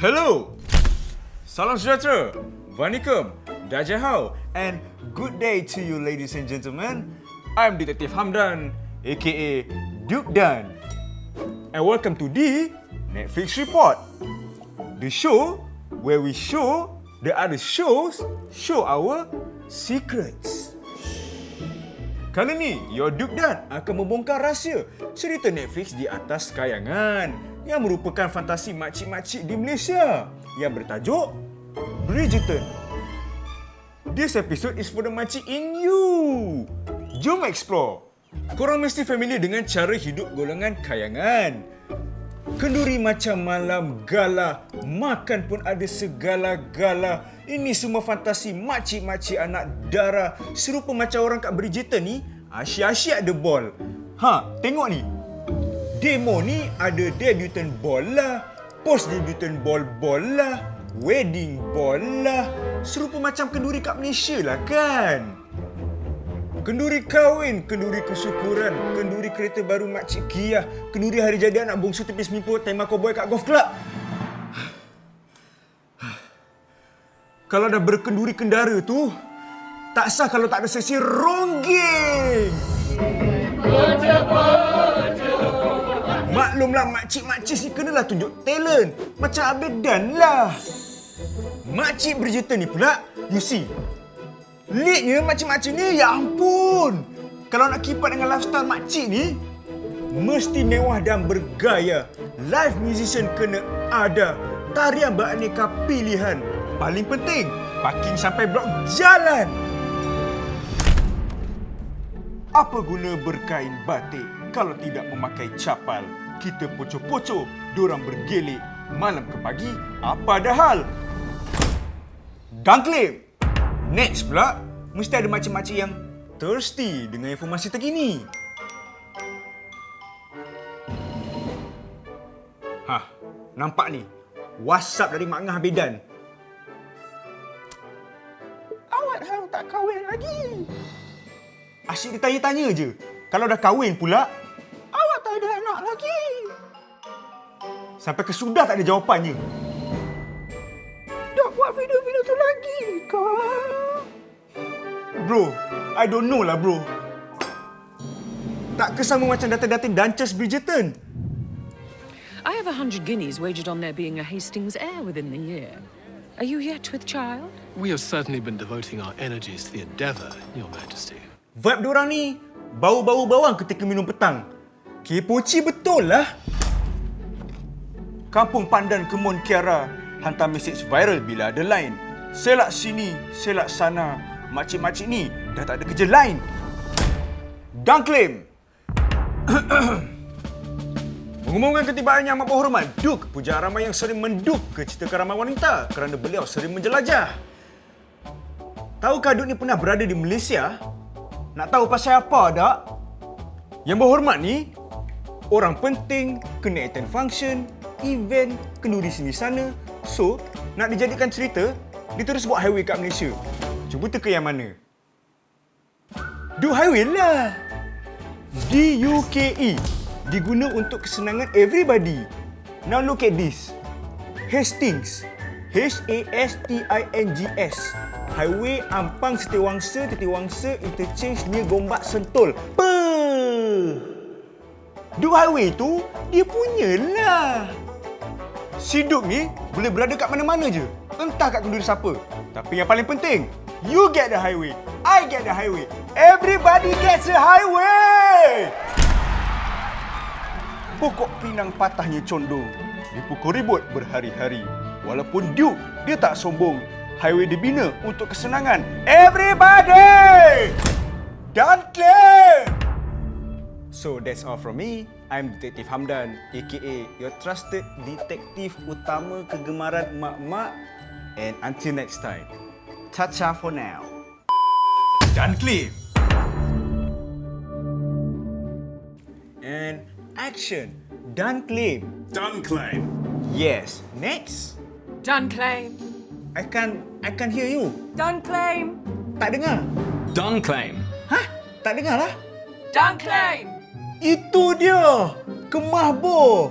Hello. Salam sejahtera. Vanikum. Dajahau. And good day to you ladies and gentlemen. I'm Detective Hamdan aka Duke Dan. And welcome to the Netflix Report. The show where we show the other shows show our secrets. Kali ni, Your Duke Dan akan membongkar rahsia cerita Netflix di atas kayangan yang merupakan fantasi makcik-makcik di Malaysia yang bertajuk Bridgerton. This episode is for the makcik in you. Jom explore. Korang mesti familiar dengan cara hidup golongan kayangan. Kenduri macam malam gala, makan pun ada segala-gala. Ini semua fantasi makcik-makcik anak dara serupa macam orang kat Bridgerton ni, asyik-asyik ada ball. Ha, tengok ni. Demo ni ada debutant ball lah, post debutant ball ball lah, wedding ball lah. Serupa macam kenduri kat Malaysia lah kan? Kenduri kahwin, kenduri kesyukuran, kenduri kereta baru Makcik Kia, kenduri hari jadi anak bongsu tepi semiput, tema cowboy kat golf club. Kalau dah berkenduri kendara tu, tak sah kalau tak ada sesi ronggeng. Maklumlah makcik-makcik ni kenalah tunjuk talent. Macam Abedan lah. Makcik Bridgerton ni pula, you see, Leadnya makcik-makcik ni, ya ampun. Kalau nak kipat dengan lifestyle makcik ni, mesti mewah dan bergaya. Live musician kena ada. Tarian beraneka pilihan. Paling penting, parking sampai blok jalan. Apa guna berkain batik kalau tidak memakai capal? Kita poco-poco, dorang bergelik. Malam ke pagi, apa dah hal? Dangklip! Next pula, mesti ada makcik-makcik yang thirsty dengan informasi terkini. Hah, nampak ni. WhatsApp dari Mak Ngah Bedan. Awak hang tak kahwin lagi. Asyik ditanya-tanya je. Kalau dah kahwin pula, awak tak ada anak lagi. Sampai ke sudah tak ada jawapannya. Buat video-video tu lagi ke? Bro, I don't know lah bro. Tak kesama macam data-data Duchess Bridgerton. I have a hundred guineas wagered on there being a Hastings heir within the year. Are you yet with child? We have certainly been devoting our energies to the endeavour, Your Majesty. Vibe diorang ni bau-bau bawang ketika minum petang. Kepoci betul lah. Kampung Pandan Kemon Kiara hantar mesej viral bila ada line. Selak sini, selak sana. Makcik-makcik ni dah tak ada kerja lain. Dan claim. Mengumumkan ketibaan yang amat berhormat, Duke pujaan ramai yang sering menduk ke cerita ramai wanita kerana beliau sering menjelajah. Tahukah Duke ni pernah berada di Malaysia? Nak tahu pasal apa tak? Yang berhormat ni, orang penting kena attend function, event, kenduri sini sana. So, nak dijadikan cerita, dia terus buat highway kat Malaysia. Cuba teka yang mana? Duke Highway lah! D-U-K-E diguna untuk kesenangan everybody. Now look at this. Hastings. H-A-S-T-I-N-G-S. Highway Ampang Setiawangsa, Titiwangsa, Interchange near Gombak Sentul. Puh! Duke Highway tu, dia punya Si Duke ni boleh berada kat mana-mana je. Entah kat kenduri siapa. Tapi yang paling penting, you get the highway. I get the highway. Everybody gets a highway! Pokok pinang patahnya condong. Dipukul ribut berhari-hari. Walaupun Duke, dia tak sombong. Highway dibina untuk kesenangan. Everybody! Dan claim! So that's all from me. I'm Detective Hamdan, aka your trusted detective utama kegemaran mak-mak. And until next time, ta-ta for now. Dan claim! And action. Dan claim. Done claim. Yes. Next. Done claim. I can't I can't hear you. Done claim. Tak dengar. Done claim. Hah? Tak dengar lah. Done claim. Itu dia. Kemah bo.